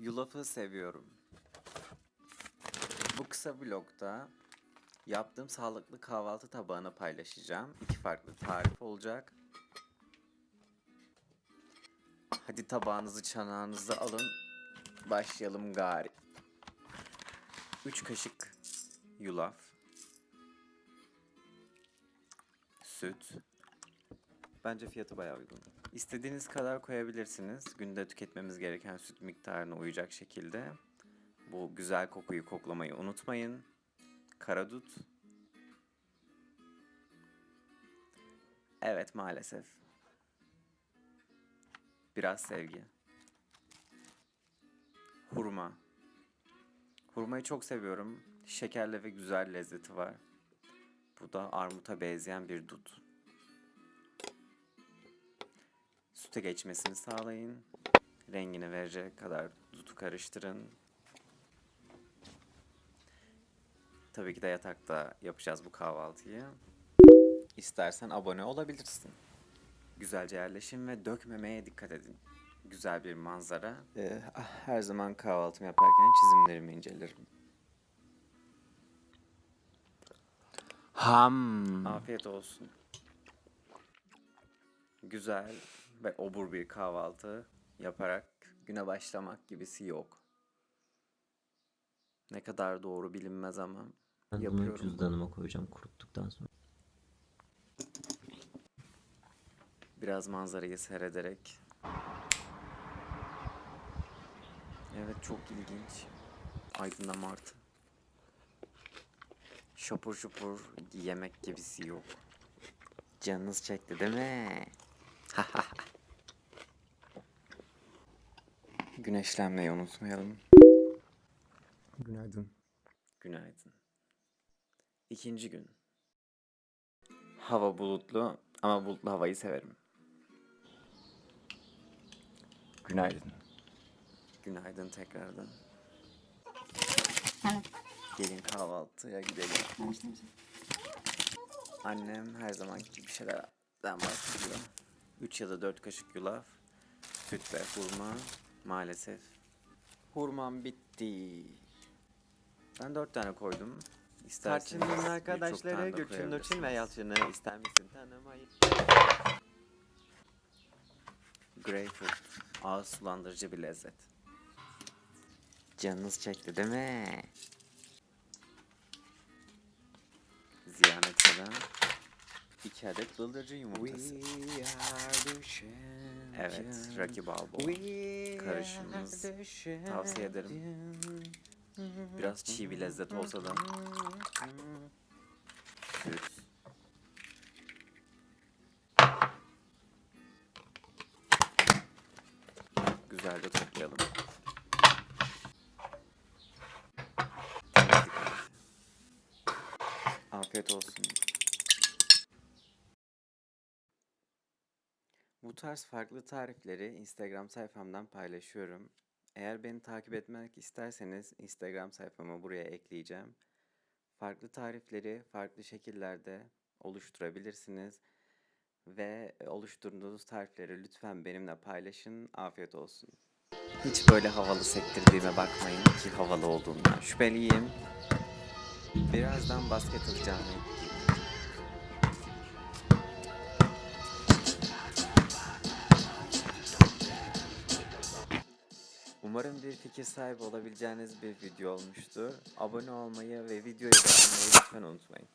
Yulafı seviyorum. Bu kısa vlogda yaptığım sağlıklı kahvaltı tabağını paylaşacağım. İki farklı tarif olacak. Hadi tabağınızı çanağınızı alın. Başlayalım gari. 3 kaşık yulaf. Süt. Bence fiyatı bayağı uygun. İstediğiniz kadar koyabilirsiniz. Günde tüketmemiz gereken süt miktarına uyacak şekilde. Bu güzel kokuyu koklamayı unutmayın. Karadut. Evet maalesef. Biraz sevgi. Hurma. Hurmayı çok seviyorum. Şekerli ve güzel lezzeti var. Bu da armuta benzeyen bir dut. Süte geçmesini sağlayın. Rengini verecek kadar dutu karıştırın. Tabii ki de yatakta yapacağız bu kahvaltıyı. İstersen abone olabilirsin. Güzelce yerleşin ve dökmemeye dikkat edin. Güzel bir manzara. Ee, her zaman kahvaltımı yaparken çizimlerimi incelerim. Ham. Afiyet olsun. Güzel ve obur bir kahvaltı yaparak güne başlamak gibisi yok. Ne kadar doğru bilinmez ama Ben yapıyorum. cüzdanıma koyacağım kuruttuktan sonra. biraz manzarayı seyrederek. Evet çok ilginç. Aydın'da martı. Şapur şupur yemek gibisi yok. Canınız çekti değil mi? Güneşlenmeyi unutmayalım. Günaydın. Günaydın. İkinci gün. Hava bulutlu ama bulutlu havayı severim. Günaydın. Günaydın tekrardan. Gelin kahvaltıya gidelim. Annem her zamanki gibi bir şeylerden bahsediyor. 3 ya da 4 kaşık yulaf, süt ve hurma. Maalesef hurmam bitti. Ben 4 tane koydum. İsterseniz Tarçının arkadaşları Gülçin Nurçin ve. Yalçın'ı ister misin tanımayı? Greyfurt. Ağız sulandırıcı bir lezzet. Canınız çekti değil mi? Ziyan etmeden iki adet bıldırcın yumurtası. Evet, Rocky Balboa. Karışımımız tavsiye ederim. Biraz çiğ bir lezzet olsa da. Süt. Güzelce toplayalım. Temizlik. Afiyet olsun. Bu tarz farklı tarifleri Instagram sayfamdan paylaşıyorum. Eğer beni takip etmek isterseniz Instagram sayfamı buraya ekleyeceğim. Farklı tarifleri farklı şekillerde oluşturabilirsiniz. Ve oluşturduğunuz tarifleri lütfen benimle paylaşın. Afiyet olsun. Hiç böyle havalı sektirdiğime bakmayın ki havalı olduğundan şüpheliyim. Birazdan basket atacağım. Umarım bir fikir sahibi olabileceğiniz bir video olmuştur. Abone olmayı ve videoyu beğenmeyi lütfen unutmayın.